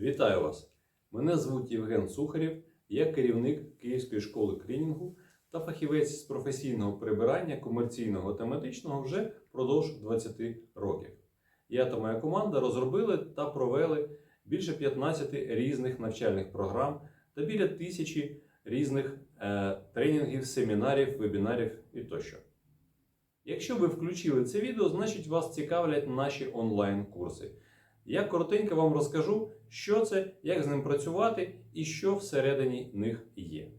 Вітаю вас! Мене звуть Євген Сухарєв, я керівник Київської школи клінінгу та фахівець з професійного прибирання комерційного та медичного вже впродовж 20 років. Я та моя команда розробили та провели більше 15 різних навчальних програм та біля тисячі різних е, тренінгів, семінарів, вебінарів і тощо. Якщо ви включили це відео, значить вас цікавлять наші онлайн-курси. Я коротенько вам розкажу, що це, як з ним працювати і що всередині них є.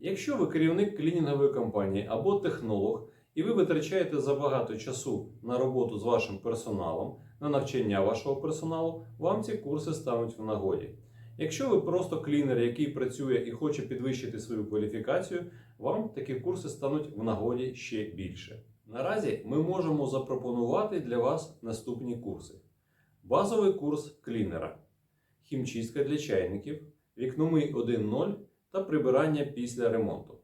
Якщо ви керівник клінінгової компанії або технолог, і ви витрачаєте забагато часу на роботу з вашим персоналом, на навчання вашого персоналу, вам ці курси стануть в нагоді. Якщо ви просто клінер, який працює і хоче підвищити свою кваліфікацію, вам такі курси стануть в нагоді ще більше. Наразі ми можемо запропонувати для вас наступні курси: базовий курс клінера, хімчистка для чайників, вікномий 1.0 та прибирання після ремонту.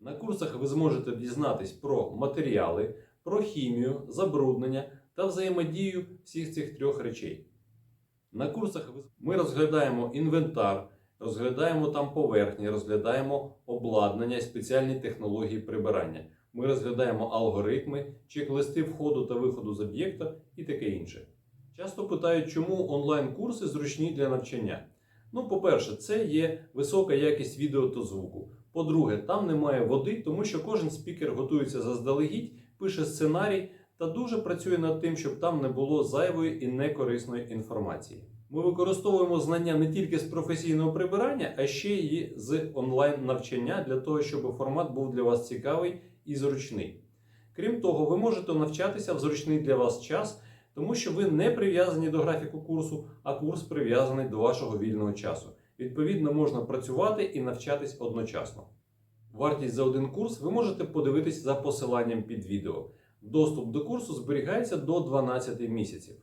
На курсах ви зможете дізнатись про матеріали, про хімію, забруднення та взаємодію всіх цих трьох речей. На курсах ми розглядаємо інвентар, розглядаємо там поверхні, розглядаємо обладнання і спеціальні технології прибирання. Ми розглядаємо алгоритми, чек-листи входу та виходу з об'єкта і таке інше. Часто питають, чому онлайн-курси зручні для навчання. Ну, по-перше, це є висока якість відео та звуку. По-друге, там немає води, тому що кожен спікер готується заздалегідь, пише сценарій та дуже працює над тим, щоб там не було зайвої і некорисної інформації. Ми використовуємо знання не тільки з професійного прибирання, а ще й з онлайн навчання для того, щоб формат був для вас цікавий і зручний. Крім того, ви можете навчатися в зручний для вас час, тому що ви не прив'язані до графіку курсу, а курс прив'язаний до вашого вільного часу. Відповідно, можна працювати і навчатись одночасно. Вартість за один курс ви можете подивитись за посиланням під відео. Доступ до курсу зберігається до 12 місяців.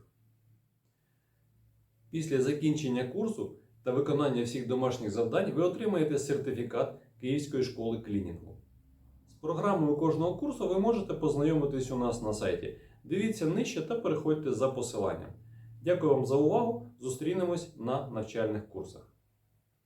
Після закінчення курсу та виконання всіх домашніх завдань ви отримаєте сертифікат Київської школи клінінгу. З програмою кожного курсу ви можете познайомитись у нас на сайті. Дивіться нижче та переходьте за посиланням. Дякую вам за увагу. Зустрінемось на навчальних курсах.